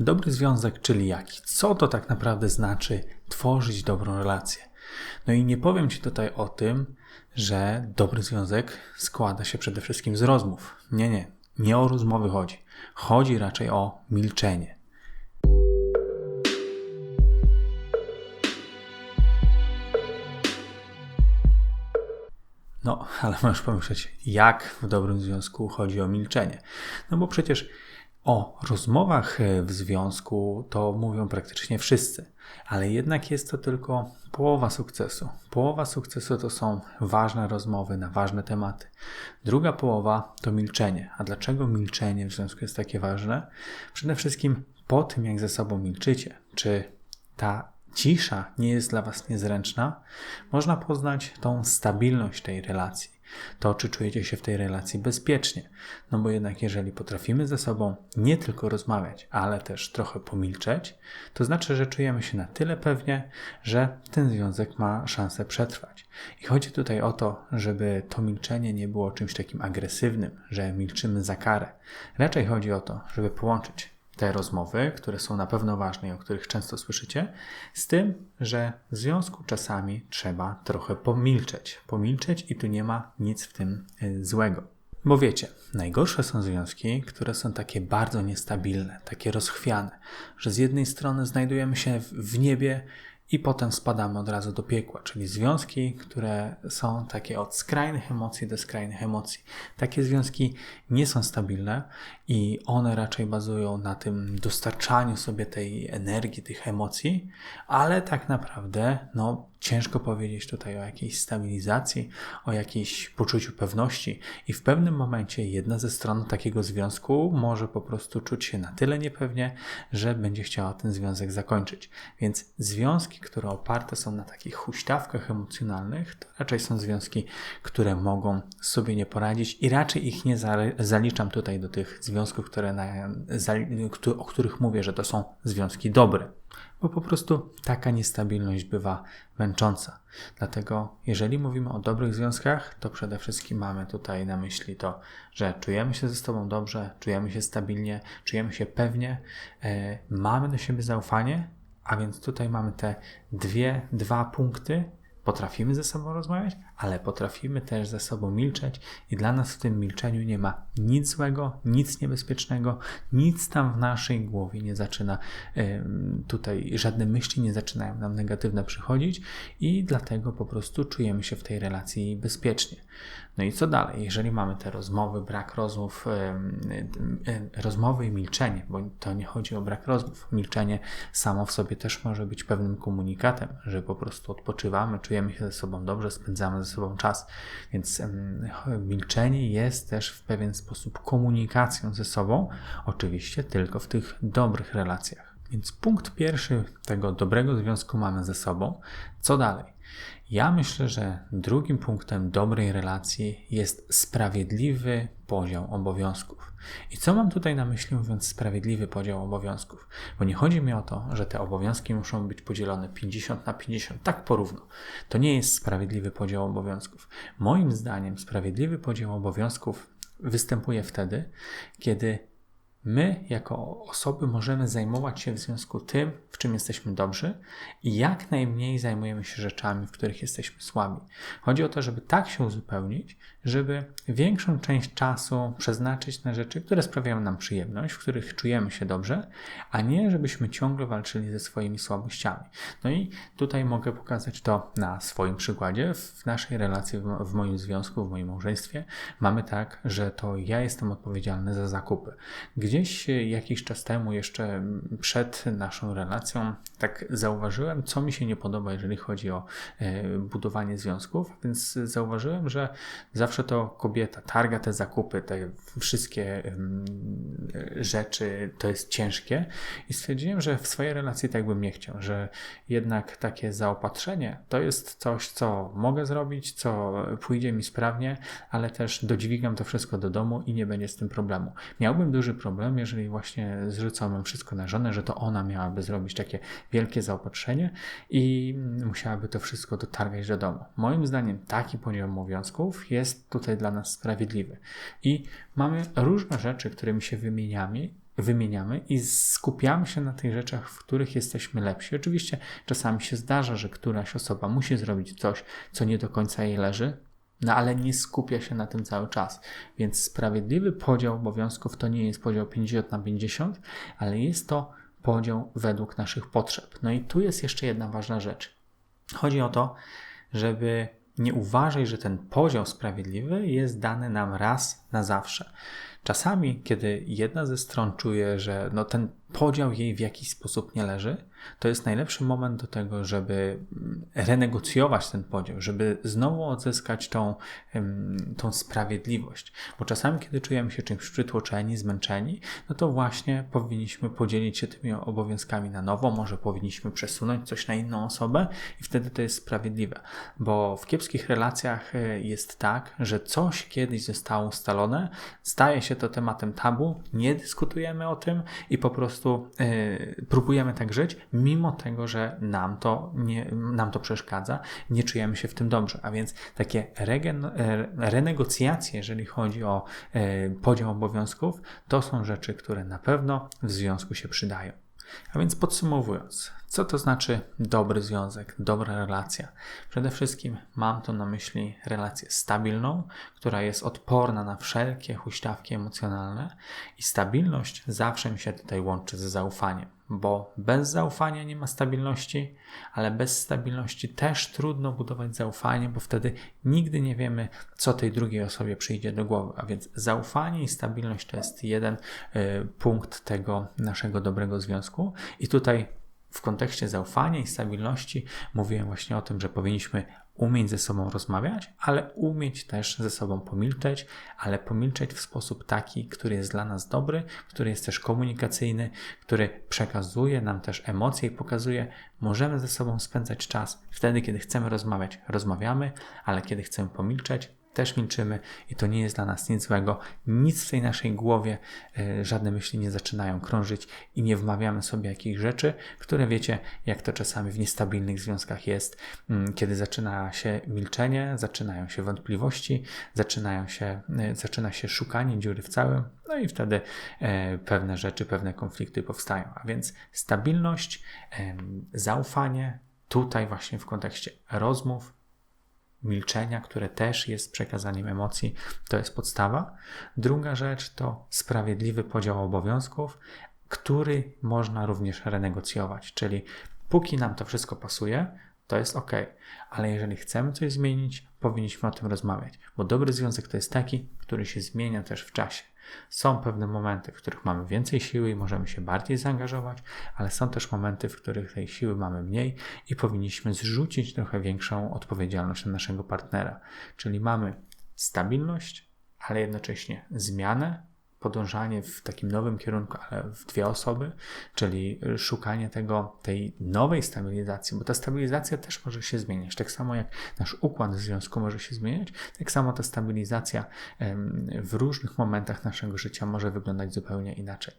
Dobry związek, czyli jaki? Co to tak naprawdę znaczy tworzyć dobrą relację? No i nie powiem Ci tutaj o tym, że dobry związek składa się przede wszystkim z rozmów. Nie, nie, nie o rozmowy chodzi. Chodzi raczej o milczenie. No, ale możesz pomyśleć, jak w dobrym związku chodzi o milczenie. No bo przecież o rozmowach e, w związku to mówią praktycznie wszyscy, ale jednak jest to tylko połowa sukcesu. Połowa sukcesu to są ważne rozmowy na ważne tematy. Druga połowa to milczenie. A dlaczego milczenie w związku jest takie ważne? Przede wszystkim po tym, jak ze sobą milczycie, czy ta cisza nie jest dla Was niezręczna, można poznać tą stabilność tej relacji to, czy czujecie się w tej relacji bezpiecznie. No bo jednak, jeżeli potrafimy ze sobą nie tylko rozmawiać, ale też trochę pomilczeć, to znaczy, że czujemy się na tyle pewnie, że ten związek ma szansę przetrwać. I chodzi tutaj o to, żeby to milczenie nie było czymś takim agresywnym, że milczymy za karę. Raczej chodzi o to, żeby połączyć te rozmowy, które są na pewno ważne i o których często słyszycie, z tym, że w związku czasami trzeba trochę pomilczeć. Pomilczeć i tu nie ma nic w tym y, złego. Bo wiecie, najgorsze są związki, które są takie bardzo niestabilne, takie rozchwiane, że z jednej strony znajdujemy się w niebie i potem spadamy od razu do piekła, czyli związki, które są takie od skrajnych emocji do skrajnych emocji. Takie związki nie są stabilne i one raczej bazują na tym dostarczaniu sobie tej energii, tych emocji, ale tak naprawdę no, ciężko powiedzieć tutaj o jakiejś stabilizacji, o jakiejś poczuciu pewności i w pewnym momencie jedna ze stron takiego związku może po prostu czuć się na tyle niepewnie, że będzie chciała ten związek zakończyć. Więc związki, które oparte są na takich huśtawkach emocjonalnych, to raczej są związki, które mogą sobie nie poradzić i raczej ich nie zaliczam tutaj do tych związków, które na, o których mówię, że to są związki dobre bo po prostu taka niestabilność bywa męcząca. Dlatego, jeżeli mówimy o dobrych związkach, to przede wszystkim mamy tutaj na myśli to, że czujemy się ze sobą dobrze, czujemy się stabilnie, czujemy się pewnie, e, mamy do siebie zaufanie, a więc tutaj mamy te dwie, dwa punkty, Potrafimy ze sobą rozmawiać, ale potrafimy też ze sobą milczeć, i dla nas w tym milczeniu nie ma nic złego, nic niebezpiecznego, nic tam w naszej głowie nie zaczyna, tutaj żadne myśli nie zaczynają nam negatywne przychodzić, i dlatego po prostu czujemy się w tej relacji bezpiecznie. No i co dalej? Jeżeli mamy te rozmowy, brak rozmów, rozmowy i milczenie, bo to nie chodzi o brak rozmów. Milczenie samo w sobie też może być pewnym komunikatem, że po prostu odpoczywamy, czujemy się ze sobą dobrze, spędzamy ze sobą czas. Więc milczenie jest też w pewien sposób komunikacją ze sobą, oczywiście tylko w tych dobrych relacjach. Więc punkt pierwszy tego dobrego związku mamy ze sobą. Co dalej? Ja myślę, że drugim punktem dobrej relacji jest sprawiedliwy podział obowiązków. I co mam tutaj na myśli, mówiąc sprawiedliwy podział obowiązków? Bo nie chodzi mi o to, że te obowiązki muszą być podzielone 50 na 50, tak porówno. To nie jest sprawiedliwy podział obowiązków. Moim zdaniem sprawiedliwy podział obowiązków występuje wtedy, kiedy my, jako osoby, możemy zajmować się w związku tym, w czym jesteśmy dobrzy i jak najmniej zajmujemy się rzeczami, w których jesteśmy słabi. Chodzi o to, żeby tak się uzupełnić, żeby większą część czasu przeznaczyć na rzeczy, które sprawiają nam przyjemność, w których czujemy się dobrze, a nie żebyśmy ciągle walczyli ze swoimi słabościami. No i tutaj mogę pokazać to na swoim przykładzie. W naszej relacji, w moim związku, w moim małżeństwie mamy tak, że to ja jestem odpowiedzialny za zakupy. Gdzieś jakiś czas temu, jeszcze przed naszą relacją, tak zauważyłem, co mi się nie podoba, jeżeli chodzi o e, budowanie związków, więc zauważyłem, że zawsze to kobieta targa te zakupy, te wszystkie rzeczy, to jest ciężkie i stwierdziłem, że w swojej relacji tak bym nie chciał, że jednak takie zaopatrzenie to jest coś, co mogę zrobić, co pójdzie mi sprawnie, ale też dodźwigam to wszystko do domu i nie będzie z tym problemu. Miałbym duży problem, jeżeli właśnie zrzucałbym wszystko na żonę, że to ona miałaby zrobić takie wielkie zaopatrzenie i musiałaby to wszystko dotargać do domu. Moim zdaniem taki podział obowiązków jest tutaj dla nas sprawiedliwy. I mamy różne rzeczy, którymi się wymieniamy wymieniamy i skupiamy się na tych rzeczach, w których jesteśmy lepsi. Oczywiście czasami się zdarza, że któraś osoba musi zrobić coś, co nie do końca jej leży, no ale nie skupia się na tym cały czas. Więc sprawiedliwy podział obowiązków to nie jest podział 50 na 50, ale jest to podział według naszych potrzeb. No i tu jest jeszcze jedna ważna rzecz. Chodzi o to, żeby nie uważać, że ten podział sprawiedliwy jest dany nam raz na zawsze. Czasami, kiedy jedna ze stron czuje, że no ten podział jej w jakiś sposób nie leży, to jest najlepszy moment do tego, żeby mm, renegocjować ten podział, żeby znowu odzyskać tą, tą sprawiedliwość. Bo czasami, kiedy czujemy się czymś przytłoczeni, zmęczeni, no to właśnie powinniśmy podzielić się tymi obowiązkami na nowo, może powinniśmy przesunąć coś na inną osobę i wtedy to jest sprawiedliwe. Bo w kiepskich relacjach e, jest tak, że coś kiedyś zostało ustalone, staje się to tematem tabu, nie dyskutujemy o tym i po prostu yy, próbujemy tak żyć, mimo tego, że nam to, nie, nam to przeszkadza, nie czujemy się w tym dobrze. A więc takie regen, e, renegocjacje, jeżeli chodzi o e, podział obowiązków, to są rzeczy, które na pewno w związku się przydają. A więc podsumowując, co to znaczy dobry związek, dobra relacja? Przede wszystkim mam tu na myśli relację stabilną, która jest odporna na wszelkie huśtawki emocjonalne i stabilność zawsze mi się tutaj łączy z zaufaniem bo bez zaufania nie ma stabilności, ale bez stabilności też trudno budować zaufanie, bo wtedy nigdy nie wiemy, co tej drugiej osobie przyjdzie do głowy. A więc zaufanie i stabilność to jest jeden y, punkt tego naszego dobrego związku. I tutaj w kontekście zaufania i stabilności mówiłem właśnie o tym, że powinniśmy umieć ze sobą rozmawiać, ale umieć też ze sobą pomilczeć, ale pomilczeć w sposób taki, który jest dla nas dobry, który jest też komunikacyjny, który przekazuje nam też emocje i pokazuje, możemy ze sobą spędzać czas. Wtedy, kiedy chcemy rozmawiać, rozmawiamy, ale kiedy chcemy pomilczeć, też milczymy i to nie jest dla nas nic złego. Nic w tej naszej głowie, e, żadne myśli nie zaczynają krążyć i nie wmawiamy sobie jakichś rzeczy, które wiecie, jak to czasami w niestabilnych związkach jest, mm, kiedy zaczyna się milczenie, zaczynają się wątpliwości, zaczynają się, e, zaczyna się szukanie dziury w całym, no i wtedy e, pewne rzeczy, pewne konflikty powstają. A więc stabilność, zaufanie, tutaj właśnie w kontekście rozmów, milczenia, które też jest przekazaniem emocji, to jest podstawa. Druga rzecz to sprawiedliwy podział obowiązków, który można również renegocjować, czyli póki nam to wszystko pasuje, to jest ok, ale jeżeli chcemy coś zmienić, powinniśmy o tym rozmawiać, bo dobry związek to jest taki, który się zmienia też w czasie. Są pewne momenty, w których mamy więcej siły i możemy się bardziej zaangażować, ale są też momenty, w których tej siły mamy mniej i powinniśmy zrzucić trochę większą odpowiedzialność na naszego partnera. Czyli mamy stabilność, ale jednocześnie zmianę, podążanie w takim nowym kierunku, ale w dwie osoby, czyli szukanie tego, tej nowej stabilizacji, bo ta stabilizacja też może się zmieniać. Tak samo jak nasz układ w związku może się zmieniać, tak samo ta stabilizacja w różnych momentach naszego życia może wyglądać zupełnie inaczej.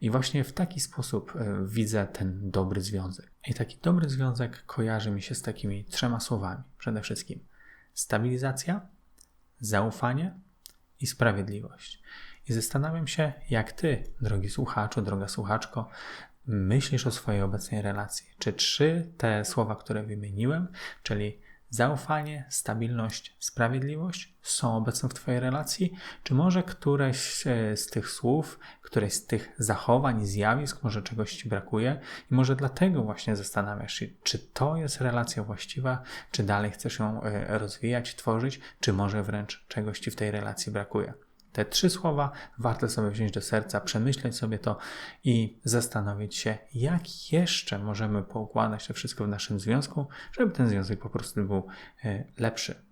I właśnie w taki sposób e, widzę ten dobry związek. I taki dobry związek kojarzy mi się z takimi trzema słowami. Przede wszystkim stabilizacja, zaufanie i sprawiedliwość. I zastanawiam się, jak ty, drogi słuchaczu, droga słuchaczko, myślisz o swojej obecnej relacji. Czy trzy te słowa, które wymieniłem, czyli zaufanie, stabilność, sprawiedliwość są obecne w Twojej relacji? Czy może któreś e, z tych słów, któreś z tych zachowań, zjawisk, może czegoś Ci brakuje i może dlatego właśnie zastanawiasz się, czy to jest relacja właściwa, czy dalej chcesz ją e, rozwijać, tworzyć, czy może wręcz czegoś Ci w tej relacji brakuje? Te trzy słowa warto sobie wziąć do serca, przemyśleć sobie to i zastanowić się, jak jeszcze możemy poukładać to wszystko w naszym związku, żeby ten związek po prostu był e, lepszy.